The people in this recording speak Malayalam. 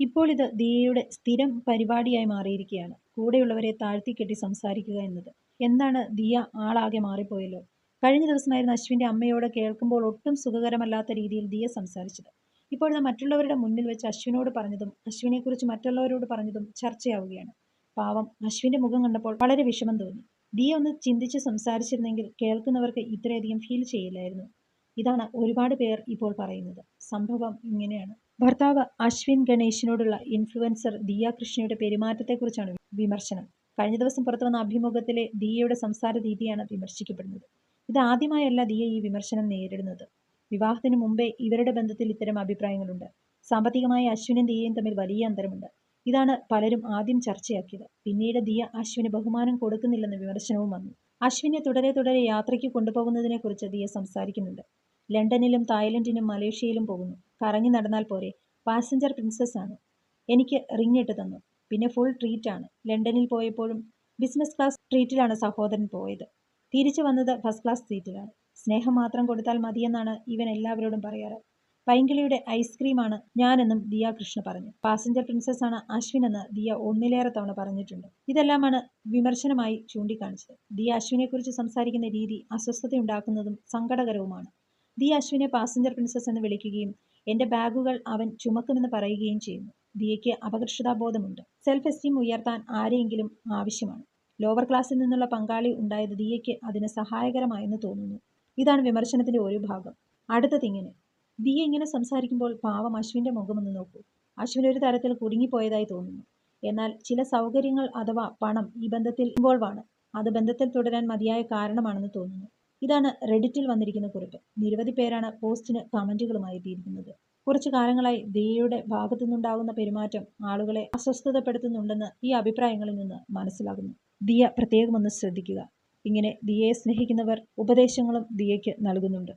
ഇപ്പോൾ ഇത് ദിയയുടെ സ്ഥിരം പരിപാടിയായി മാറിയിരിക്കുകയാണ്. കൂടെയുള്ളവരെ താഴ്ത്തിക്കെട്ടി സംസാരിക്കുക എന്നത്. എന്താണ് ദിയ ആളാകെ മാറിപ്പോയല്ലോ? കഴിഞ്ഞ ദിവസമായിരുന്നു അശ്വിന്റെ അമ്മയോട് കേൾക്കുമ്പോൾ ഒട്ടും സുഖകരമല്ലാത്ത രീതിയിൽ ദിയ സംസാരിച്ചത്. ഇപ്പോഴത്തെ മറ്റുള്ളവരുടെ മുന്നിൽ വെച്ച് അശ്വിനോട് പറഞ്ഞതും അശ്വിനെക്കുറിച്ച് മറ്റുള്ളവരോട് പറഞ്ഞതും ചർച്ചയാവുകയാണ്. പാവം അശ്വിന്റെ മുഖം കണ്ടപ്പോൾ വളരെ വിഷമം തോന്നി. ദിയ ഒന്ന് ചിന്തിച്ച് സംസാരിച്ചിരുന്നെങ്കിൽ കേൾക്കുന്നവർക്ക് ഇത്രയധികം ഫീൽ ചെയ്യില്ലായിരുന്നു. ഇതാണ് ഒരുപാട് പേർ ഇപ്പോൾ പറയുന്നത്. സംഭവം ഇങ്ങനെയാണ്. ഭർത്താവ് അശ്വിൻ ഗണേശിനോടുള്ള ഇൻഫ്ലുവൻസർ ദിയ കൃഷ്ണയുടെ പെരുമാറ്റത്തെക്കുറിച്ചാണ് വിമർശനം. കഴിഞ്ഞ ദിവസം പുറത്തുവന്ന അഭിമുഖത്തിലെ ദിയയുടെ സംസാര രീതിയാണ് വിമർശിക്കപ്പെടുന്നത്. ഇത് ആദ്യമായല്ല ദിയ ഈ വിമർശനം നേരിടുന്നത്. വിവാഹത്തിന് മുമ്പേ ഇവരുടെ ബന്ധത്തിൽ ഇത്തരം അഭിപ്രായങ്ങളുണ്ട്. സാമ്പത്തികമായി അശ്വിനും ദിയയും തമ്മിൽ വലിയ അന്തരമുണ്ട്. ഇതാണ് പലരും ആദ്യം ചർച്ചയാക്കിയത്. പിന്നീട് ദിയ അശ്വിന് ബഹുമാനം കൊടുക്കുന്നില്ലെന്ന വിമർശനവും വന്നു. അശ്വിനെ തുടരെ തുടരെ യാത്രയ്ക്ക് കൊണ്ടുപോകുന്നതിനെക്കുറിച്ച് ദിയ സംസാരിക്കുന്നുണ്ട്. ലണ്ടനിലും തായ്ലൻഡിനും മലേഷ്യയിലും പോകുന്നു. കറങ്ങി നടന്നാൽ പോരെ. പാസഞ്ചർ പ്രിൻസസ് ആണ് എനിക്ക് റിങ് ഇട്ട് തന്നു. പിന്നെ ഫുൾ ട്രീറ്റ് ആണ്. ലണ്ടനിൽ പോയപ്പോഴും ബിസിനസ് ക്ലാസ് ട്രീറ്റിലാണ് സഹോദരൻ പോയത്. തിരിച്ചു വന്നത് ഫസ്റ്റ് ക്ലാസ് സീറ്റിലാണ് സ്നേഹം മാത്രം കൊടുത്താൽ മതിയെന്നാണ് ഇവൻ എല്ലാവരോടും പറയാറ്. പൈങ്കിളിയുടെ ഐസ്ക്രീമാണ് ഞാനെന്നും ദിയ കൃഷ്ണ പറഞ്ഞു. പാസഞ്ചർ പ്രിൻസസ് ആണ് അശ്വിൻ എന്ന് ദിയ ഒന്നിലേറെ തവണ പറഞ്ഞിട്ടുണ്ട്. ഇതെല്ലാമാണ് വിമർശനമായി ചൂണ്ടിക്കാണിച്ചത്. ദിയ അശ്വിനെക്കുറിച്ച് സംസാരിക്കുന്ന രീതി അസ്വസ്ഥതയുണ്ടാക്കുന്നതും സങ്കടകരവുമാണ്. ദിയ അശ്വിനെ പാസഞ്ചർ പ്രിൻസസ് എന്ന് വിളിക്കുകയും എന്റെ ബാഗുകൾ അവൻ ചുമക്കുമെന്ന് പറയുകയും ചെയ്യുന്നു. ദിയയ്ക്ക് അപകർഷതാബോധമുണ്ട്. സെൽഫ് എസ്റ്റീം ഉയർത്താൻ ആരെയെങ്കിലും ആവശ്യമാണ്. ലോവർ ക്ലാസ്സിൽ നിന്നുള്ള പങ്കാളി ഉണ്ടായത് ദിയയ്ക്ക് അതിന് സഹായകരമായെന്ന് തോന്നുന്നു. ഇതാണ് വിമർശനത്തിന്റെ ഒരു ഭാഗം. അടുത്തതിങ്ങനെ ദിയ ഇങ്ങനെ സംസാരിക്കുമ്പോൾ പാവം അശ്വിന്റെ മുഖമൊന്ന് നോക്കൂ. അശ്വിൻ ഒരു തരത്തിൽ കുടുങ്ങിപ്പോയതായി തോന്നുന്നു. എന്നാൽ ചില സൗകര്യങ്ങൾ അഥവാ പണം ഈ ബന്ധത്തിൽ ഇൻവോൾവ് ആണ്. അത് ബന്ധത്തിൽ തുടരാൻ മതിയായ കാരണമാണെന്ന് തോന്നുന്നു. ഇതാണ് റെഡിറ്റിൽ വന്നിരിക്കുന്ന കുറിപ്പ്. നിരവധി പേരാണ് പോസ്റ്റിന് കമന്റുകളുമായി എത്തിയിരിക്കുന്നത്. കുറച്ചു കാലങ്ങളായി ദിയയുടെ ഭാഗത്തുനിന്നുണ്ടാകുന്ന പെരുമാറ്റം ആളുകളെ അസ്വസ്ഥതപ്പെടുത്തുന്നുണ്ടെന്ന് ഈ അഭിപ്രായങ്ങളിൽ നിന്ന് മനസ്സിലാകുന്നു. ദിയ പ്രത്യേകമൊന്ന് ശ്രദ്ധിക്കുക. ഇങ്ങനെ ദിയയെ സ്നേഹിക്കുന്നവർ ഉപദേശങ്ങളും ദിയയ്ക്ക് നൽകുന്നുണ്ട്.